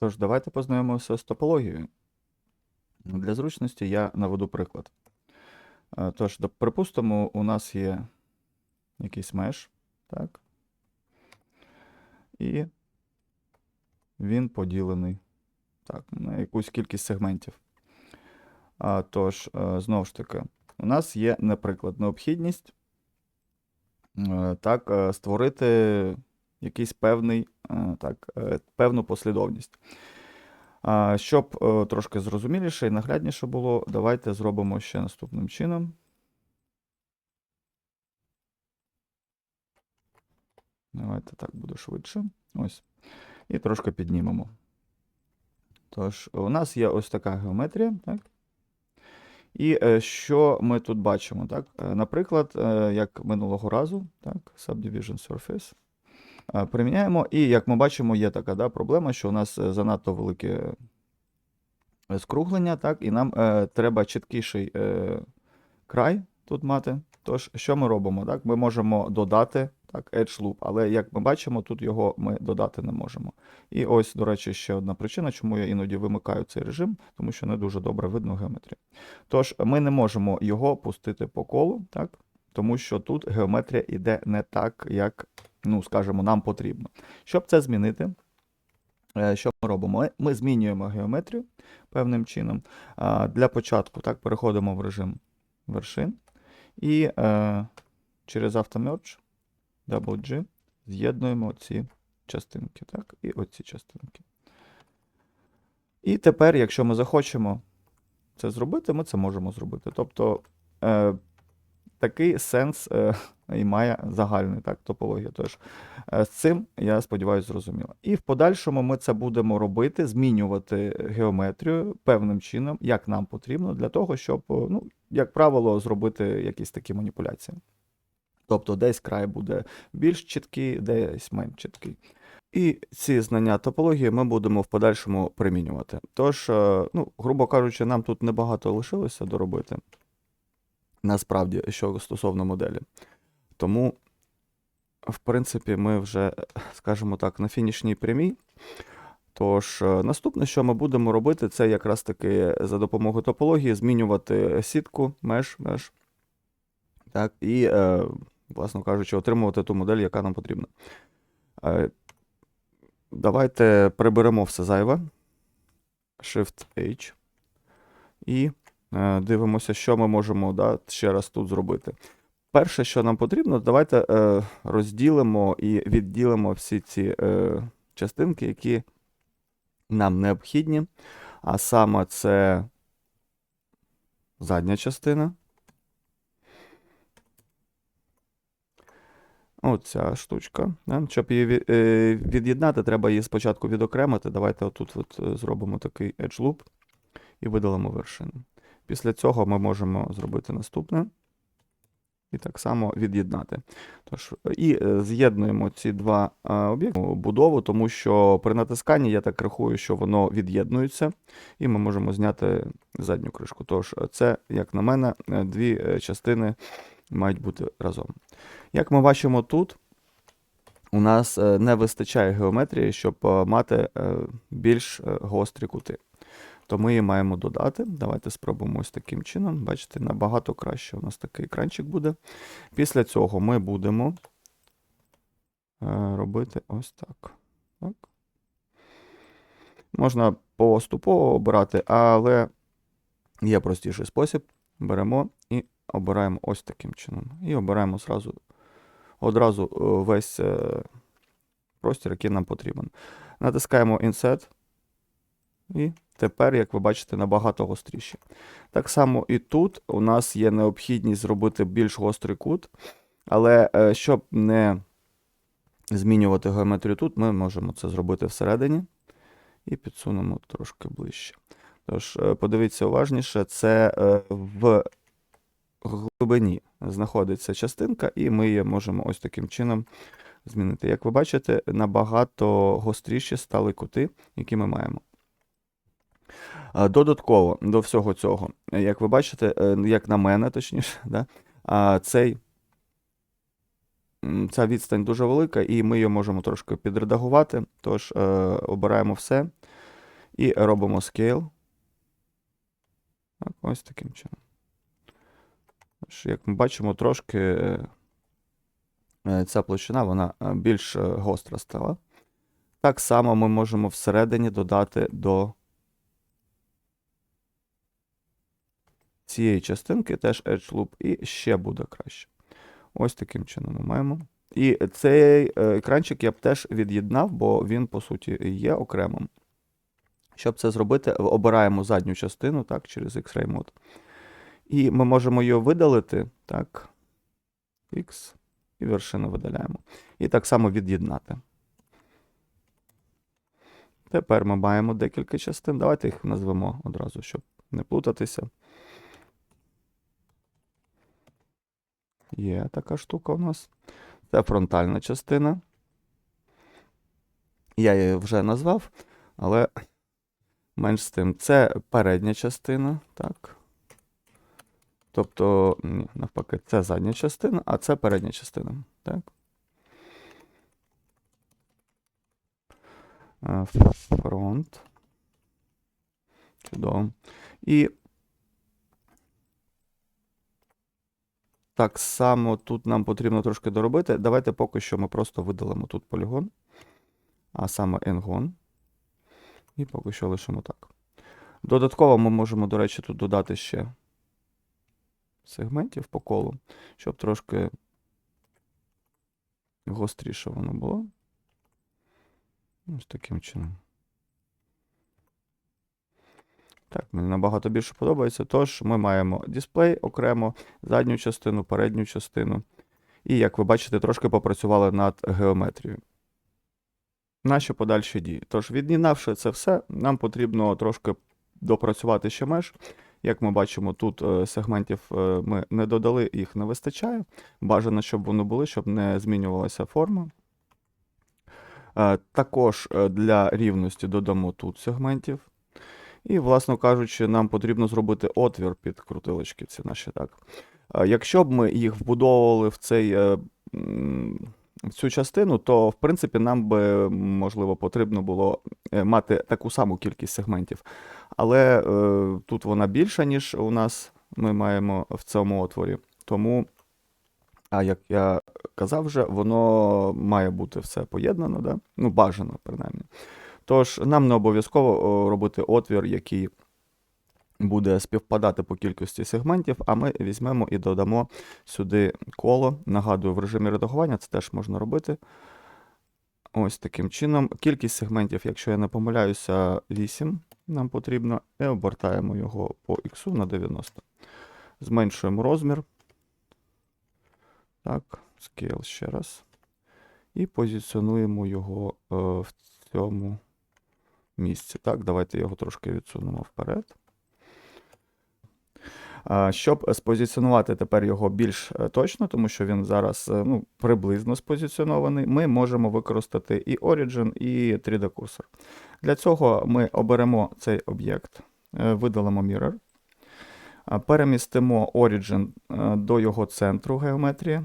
Тож, давайте познайомимося з топологією. Для зручності я наведу приклад. Е, Тож, припустимо, у нас є якийсь меш, так? І він поділений так, на якусь кількість сегментів. А, тож, е, знову ж таки, у нас є, наприклад, необхідність е, так, створити якийсь певний, е, так, е, певну послідовність. Щоб е, трошки зрозуміліше і наглядніше було, давайте зробимо ще наступним чином. Давайте так буде швидше. Ось. І трошки піднімемо. Тож, у нас є ось така геометрія, так? І що ми тут бачимо? Так? Наприклад, як минулого разу, так, Subdivision Surface. Е, Приміняємо, і як ми бачимо, є така да, проблема, що у нас е, занадто велике е, скруглення, так, і нам е, треба чіткіший е, край тут мати. Тож, що ми робимо? Так? Ми можемо додати так, edge loop, але як ми бачимо, тут його ми додати не можемо. І ось, до речі, ще одна причина, чому я іноді вимикаю цей режим, тому що не дуже добре видно геометрію. Тож, ми не можемо його пустити по колу, так? Тому що тут геометрія йде не так, як, ну, скажімо, нам потрібно. Щоб це змінити, е, що ми робимо? Ми- змінюємо геометрію певним чином. Для початку так, переходимо в режим вершин і е, через Automerge, Double-G, з'єднуємо ці частинки, так, і оці частинки. І тепер, якщо ми захочемо це зробити, ми це можемо зробити. Тобто е, такий сенс е, і має загальний так, топологія. Тож е, з цим, я сподіваюся, зрозуміло. І в подальшому ми це будемо робити, змінювати геометрію певним чином, як нам потрібно, для того, щоб, е, ну, як правило, зробити якісь такі маніпуляції. Тобто десь край буде більш чіткий, десь менш чіткий. І ці знання топології ми будемо в подальшому примінювати. Тож, е, ну, грубо кажучи, нам тут небагато лишилося доробити. Насправді, що стосовно моделі. Тому, в принципі, ми вже, скажімо так, на фінішній прямій. Тож, е, наступне, що ми будемо робити, це якраз таки за допомогою топології змінювати сітку, меш, меш. Так, і, е, власно кажучи, отримувати ту модель, яка нам потрібна. Е, Давайте приберемо все зайве. Shift-H. І е, дивимося, що ми можемо да, ще раз тут зробити. Перше, що нам потрібно, давайте е, розділимо і відділимо всі ці е, частинки, які нам необхідні. А саме це задня частина. Оця штучка. Щоб її е, від'єднати, треба її спочатку відокремити. Давайте отут от е, зробимо такий edge loop і видалимо вершину. Після цього ми можемо зробити наступне. І так само від'єднати. Тож, і е, з'єднуємо ці два е, об'єкти будову, тому що при натисканні я так рахую, що воно від'єднується, і ми можемо зняти задню кришку. Тож, це, як на мене, е, дві частини мають бути разом. Як ми бачимо тут, у нас не вистачає геометрії, щоб мати більш гострі кути. То ми її маємо додати. Давайте спробуємо ось таким чином. Бачите, набагато краще у нас такий екранчик буде. Після цього ми будемо е, робити ось так. так. Можна поступово обирати, але є простіший спосіб. Беремо і обираємо ось таким чином. І обираємо зразу, одразу е, весь е, простір, який нам потрібен. Натискаємо Insert. І тепер, як ви бачите, набагато гостріші. Так само і тут у нас є необхідність зробити більш гострий кут, але е, щоб не змінювати геометрію тут, ми можемо це зробити всередині і підсунемо трошки ближче. Тож, е, подивіться уважніше, це е, в глибині знаходиться частинка, і ми її можемо ось таким чином змінити. Як ви бачите, набагато гостріші стали кути, які ми маємо. Додатково до всього цього, як ви бачите, е, як на мене, точніше, да, цей, ця відстань дуже велика, і ми її можемо трошки підредагувати. Тож е, обираємо все. І робимо scale. Так, ось таким чином. Тож, Як ми бачимо, трошки е, ця площина вона більш гостра стала. Так само ми можемо всередині додати до цієї частинки теж Edge Loop і ще буде краще. Ось таким чином ми маємо. І цей е, екранчик я б теж від'єднав, бо він, по суті, є окремим. Щоб це зробити, обираємо задню частину так, через X-Ray Mode. І ми можемо її видалити. Так. X. І вершину видаляємо. І так само від'єднати. Тепер ми маємо декілька частин. Давайте їх назвемо одразу, щоб не плутатися. Є така штука у нас. Це фронтальна частина. Я її вже назвав, але менш з тим. Це передня частина, так. Тобто, ні, навпаки, це задня частина, а це передня частина. Так. Е, Фронт. Чудово. І так само тут нам потрібно трошки доробити. Давайте поки що ми просто видалимо тут полігон, а саме енгон. І поки що лишимо так. Додатково ми можемо, до речі, тут додати ще сегментів по колу, щоб трошки гостріше воно було. Ось таким чином. Так, мені набагато більше подобається. Тож ми маємо дисплей окремо, задню частину, передню частину. І, як ви бачите, трошки попрацювали над геометрією. Наші подальші дії. Тож, від'єднавши це все, нам потрібно трошки допрацювати ще меж. Як ми бачимо, тут е, сегментів е, ми не додали, їх не вистачає. Бажано, щоб вони були, щоб не змінювалася форма. Е, Також для рівності додамо тут сегментів. І, власно кажучи, нам потрібно зробити отвір під крутилочки ці наші так. Якщо б ми їх вбудовували в цей. е, В цю частину, то в принципі нам би можливо потрібно було е, мати таку саму кількість сегментів. Але е, тут вона більша, ніж у нас ми маємо в цьому отворі. Тому, а як я казав вже, воно має бути все поєднано, да? ну, бажано, принаймні. Тож, нам не обов'язково робити отвір, який буде співпадати по кількості сегментів, а ми візьмемо і додамо сюди коло. Нагадую, в режимі редагування це теж можна робити. Ось таким чином. Кількість сегментів, якщо я не помиляюся, 8 нам потрібно, і обертаємо його по X на 90. Зменшуємо розмір. Так, scale ще раз. І позиціонуємо його е, в цьому місці. Так, давайте його трошки відсунемо вперед. Щоб спозиціонувати тепер його більш е, точно, тому що він зараз е, ну, приблизно спозиціонований, ми можемо використати і Origin, і 3D-курсор. Для цього ми оберемо цей об'єкт, е, видалимо Mirror, перемістимо Origin до його центру геометрії.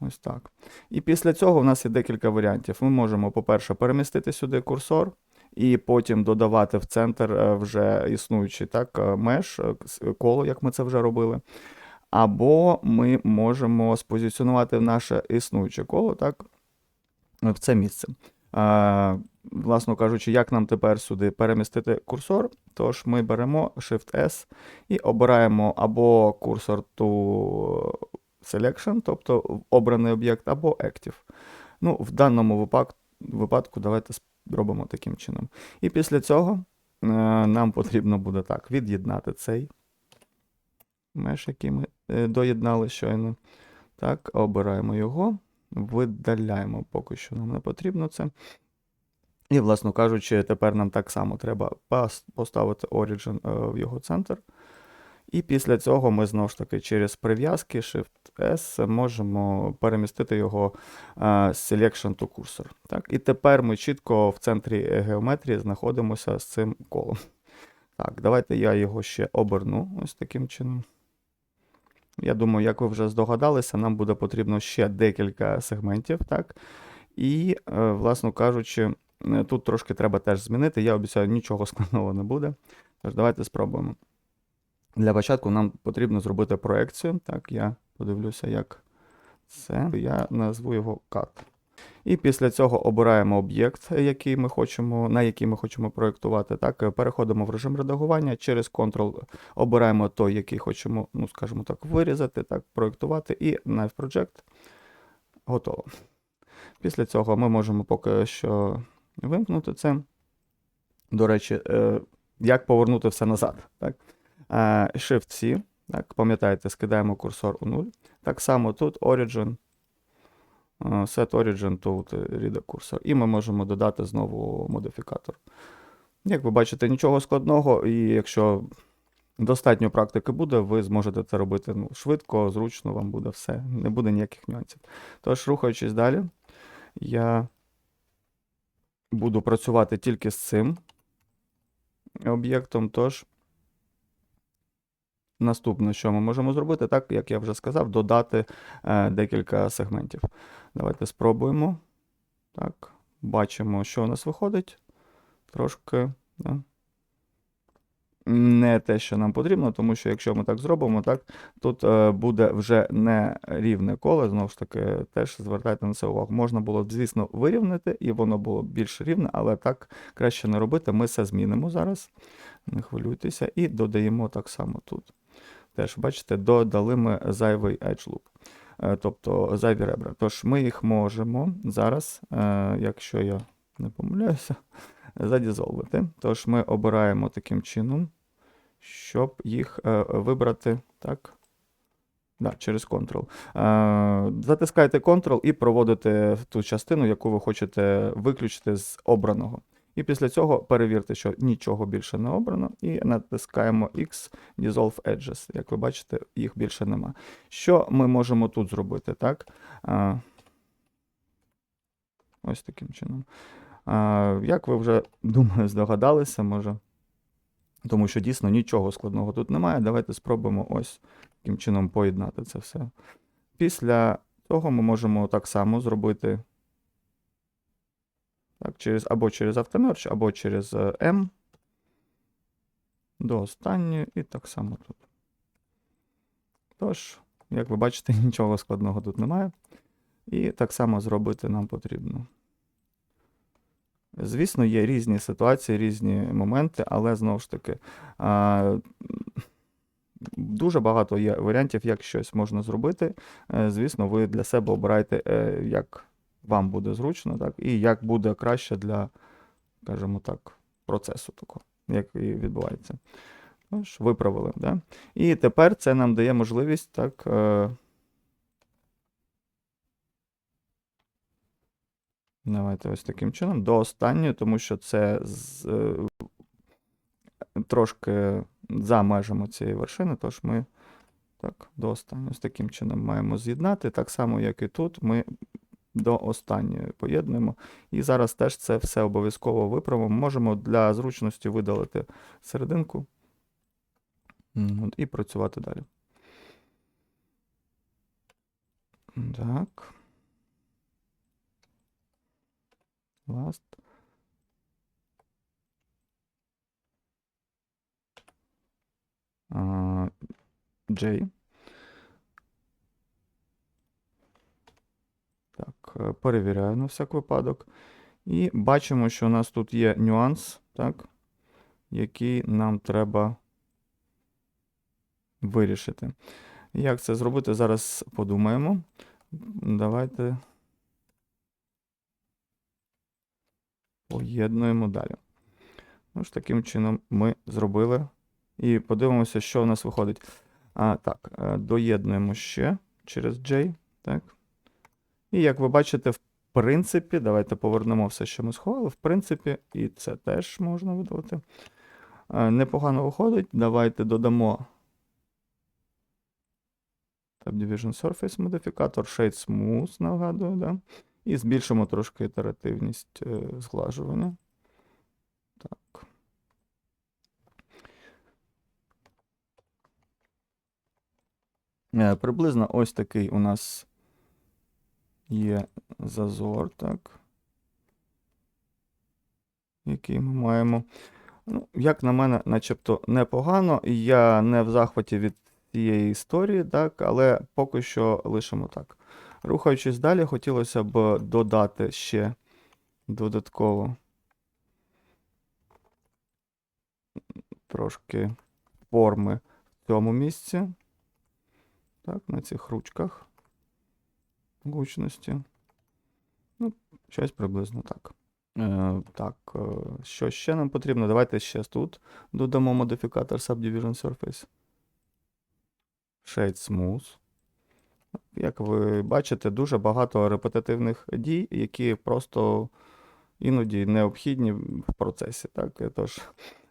Ось так. І після цього в нас є декілька варіантів. Ми можемо, по-перше, перемістити сюди курсор, і потім додавати в центр е, вже існуючий так, е, меж, е, коло, як ми це вже робили. Або ми можемо спозиціонувати наше існуюче коло так, в це місце. Власно кажучи, як нам тепер сюди перемістити курсор, тож ми беремо Shift-S і обираємо або курсор to selection, тобто обраний об'єкт, або Active. Ну, в даному випадку давайте зробимо таким чином. І після цього е, нам потрібно буде так від'єднати цей меш, який ми е, доєднали щойно. Так, обираємо його, видаляємо поки що нам не потрібно це. І, власно кажучи, тепер нам так само треба поставити Origin е, в його центр. І після цього ми знову ж таки через прив'язки Shift-S можемо перемістити його е, Selection to Cursor. Так? І тепер ми чітко в центрі геометрії знаходимося з цим колом. Так, давайте я його ще оберну ось таким чином. Я думаю, як ви вже здогадалися, нам буде потрібно ще декілька сегментів. Так? І, е, власно кажучи, е, тут трошки треба теж змінити. Я обіцяю, нічого складного не буде. Тож давайте спробуємо. Для початку нам потрібно зробити проекцію. Так, я подивлюся, як це. Я назву його cut. І після цього обираємо об'єкт, який ми хочемо, на який ми хочемо проєктувати. Так, переходимо в режим редагування. Через Ctrl обираємо той, який хочемо, ну, скажімо так, вирізати, так, проєктувати, і Knife Project. Готово. Після цього ми можемо поки що вимкнути це. До речі, е, як повернути все назад. Так? Е, Shift-C, так, пам'ятаєте, скидаємо курсор у 0. Так само тут Origin, е, Set Origin, тут Read курсор. І ми можемо додати знову модифікатор. Як ви бачите, нічого складного, і якщо достатньо практики буде, ви зможете це робити ну, швидко, зручно, вам буде все, не буде ніяких нюансів. Тож, рухаючись далі, я буду працювати тільки з цим об'єктом. Тож, наступне, що ми можемо зробити, так, як я вже сказав, додати е, декілька сегментів. Давайте спробуємо. Так, бачимо, що у нас виходить. Трошки. Да. Не те, що нам потрібно, тому що якщо ми так зробимо, так, тут е, буде вже не рівне коло, знову ж таки, теж звертайте на це увагу. Можна було б, звісно, вирівнити, і воно було більш рівне, але так краще не робити. Ми це змінимо зараз. Не хвилюйтеся, і додаємо так само тут. Теж, бачите, додали ми зайвий edge loop, е, тобто зайві ребра. Тож ми їх можемо зараз, е, якщо я не помиляюся, задізолвити. Тож ми обираємо таким чином, щоб їх е, вибрати так. Да, через Ctrl. Затискайте Ctrl і проводите ту частину, яку ви хочете виключити з обраного. І після цього перевірте, що нічого більше не обрано, і натискаємо X Dissolve Edges. Як ви бачите, їх більше нема. Що ми можемо тут зробити? так? Ось таким чином. Як ви вже, думаю, здогадалися, може. Тому що дійсно нічого складного тут немає. Давайте спробуємо ось таким чином поєднати це все. Після того ми можемо так само зробити так, через, або через Автомерч, або через е, M. До останньої, і так само тут. Тож, як ви бачите, нічого складного тут немає. І так само зробити нам потрібно. Звісно, є різні ситуації, різні моменти, але знову ж таки, а, дуже багато є варіантів, як щось можна зробити. Е, Звісно, ви для себе обираєте, е, як вам буде зручно, так, і як буде краще для, скажімо так, процесу такого, як і відбувається. Тож, виправили. Да? І тепер це нам дає можливість так. е, Давайте ось таким чином. До останньої, тому що це з, е, трошки за межами цієї вершини, тож ми так, до останньої ось таким чином маємо з'єднати. Так само, як і тут, ми до останньої поєднуємо. І зараз теж це все обов'язково виправимо. Можемо для зручності видалити серединку і працювати далі. Так. Last. J. Так, е, перевіряю на всяк випадок. І бачимо, що у нас тут є нюанс, так, який нам треба вирішити. Як це зробити? Зараз подумаємо. Давайте поєднуємо далі. Ну ж, таким чином ми зробили. І подивимося, що у нас виходить. А, Так, е, доєднуємо ще через J. Так. І як ви бачите, в принципі, давайте повернемо все, що ми сховали. В принципі, і це теж можна видалити. Е, Непогано виходить. Давайте додамо Division Surface модифікатор, Shade Smooth, нагадую, да? І збільшимо трошки ітеративність е, зглажування. Е, Приблизно ось такий у нас є зазор, так. який ми маємо. Ну, як на мене, начебто непогано. Я не в захваті від цієї історії, так, але поки що лишимо так. Рухаючись далі, хотілося б додати ще додатково трошки форми в цьому місці. Так, на цих ручках гучності. Ну, щось приблизно так. Е, так, е, що ще нам потрібно? Давайте ще тут додамо модифікатор Subdivision Surface. Shade Smooth. Як ви бачите, дуже багато репетитивних дій, які просто іноді необхідні в процесі. Так? Тож,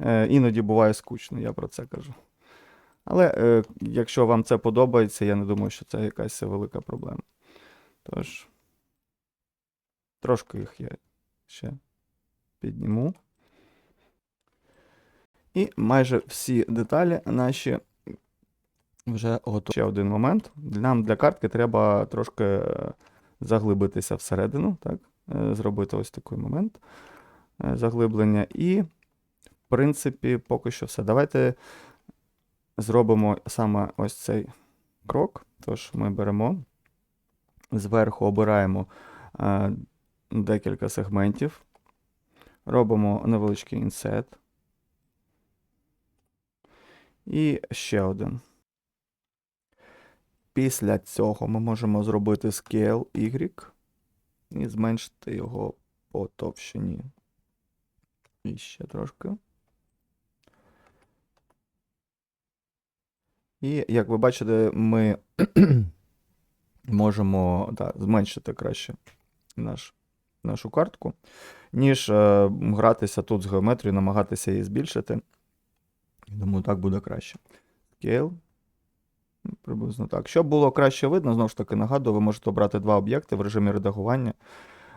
е, іноді буває скучно, я про це кажу. Але е, якщо вам це подобається, я не думаю, що це якась велика проблема. Тож, трошки їх я ще підніму. І майже всі деталі наші вже готові. Ще один момент. Нам для картки треба трошки е, заглибитися всередину, так? Е, Зробити ось такий момент е, заглиблення. І, в принципі, поки що все. Давайте зробимо саме ось цей крок. Тож ми беремо, зверху обираємо е, декілька сегментів, робимо невеличкий інсет. І ще один. Після цього ми можемо зробити scale Y і зменшити його по товщині. І ще трошки. І як ви бачите, ми можемо да, зменшити краще наш, нашу картку, ніж е, гратися тут з геометрією, намагатися її збільшити. Думаю, так буде краще. Scale. Ну, Приблизно так. Щоб було краще видно, знову ж таки нагадую, ви можете обрати два об'єкти в режимі редагування.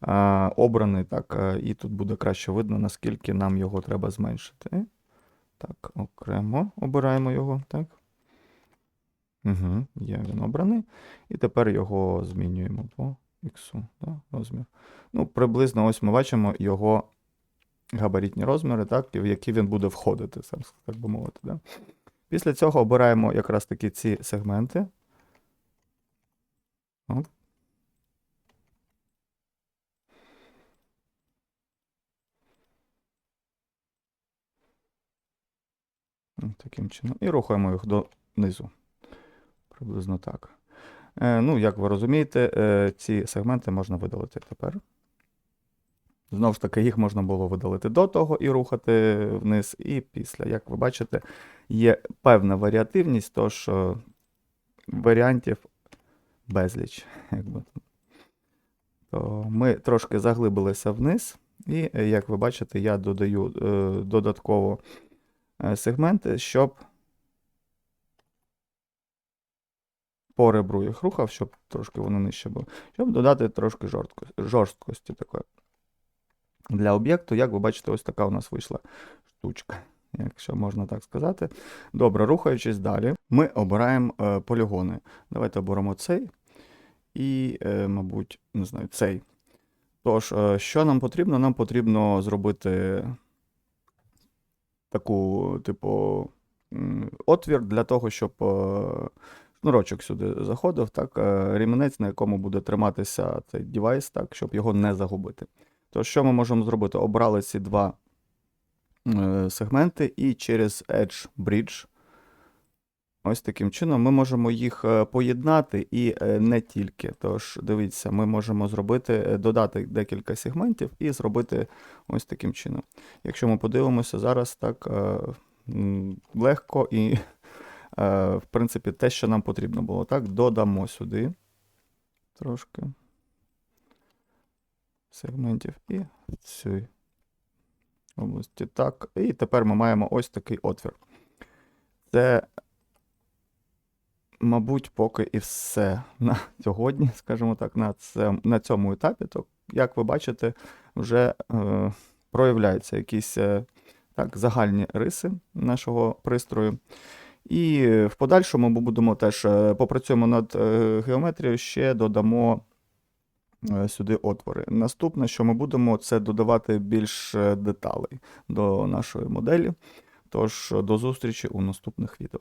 А, обраний, так, а, і тут буде краще видно, наскільки нам його треба зменшити. Так, окремо обираємо його. так. Угу, є він обраний. І тепер його змінюємо по X, да, розмір. Ну, приблизно ось ми бачимо його габаритні розміри, так, в які він буде входити, так би мовити. Да. Після цього обираємо якраз таки ці сегменти. Ось Таким чином. І рухаємо їх донизу. Приблизно так. Е, ну, як ви розумієте, е, ці сегменти можна видалити тепер. Знову ж таки, їх можна було видалити до того і рухати вниз, і після. Як ви бачите, є певна варіативність, тож варіантів безліч. То ми трошки заглибилися вниз, і, е, як ви бачите, я додаю додатково сегменти, щоб по ребру їх рухав, щоб трошки вони нижче були, щоб додати трошки жорстко, жорсткості такої. Для об'єкту, як ви бачите, ось така у нас вийшла штучка, якщо можна так сказати. Добре, рухаючись далі, ми обираємо е, полігони. Давайте оберемо цей і, е, мабуть, не знаю, цей. Тож, е, що нам потрібно? Нам потрібно зробити таку, типу, отвір для того, щоб е, шнурочок сюди заходив, так, е, рівнець, на якому буде триматися цей девайс, так, щоб його не загубити. То що ми можемо зробити? Обрали ці два е, сегменти, і через Edge Bridge, ось таким чином, ми можемо їх е, поєднати і не тільки. Тож, дивіться, ми можемо зробити, додати декілька сегментів і зробити ось таким чином. Якщо ми подивимося зараз, так легко і, в принципі, те, що нам потрібно було, так, додамо сюди трошки сегментів і цій області. Так. І тепер ми маємо ось такий отвір. Це, мабуть, поки і все на сьогодні, скажімо так, на, це, на цьому етапі. То, як ви бачите, вже е, проявляються якісь е, так, загальні риси нашого пристрою. І в подальшому ми будемо теж е, попрацюємо над е, геометрією, ще додамо е, сюди отвори. Наступне, що ми будемо, це додавати більш деталей до нашої моделі. Тож до зустрічі у наступних відео.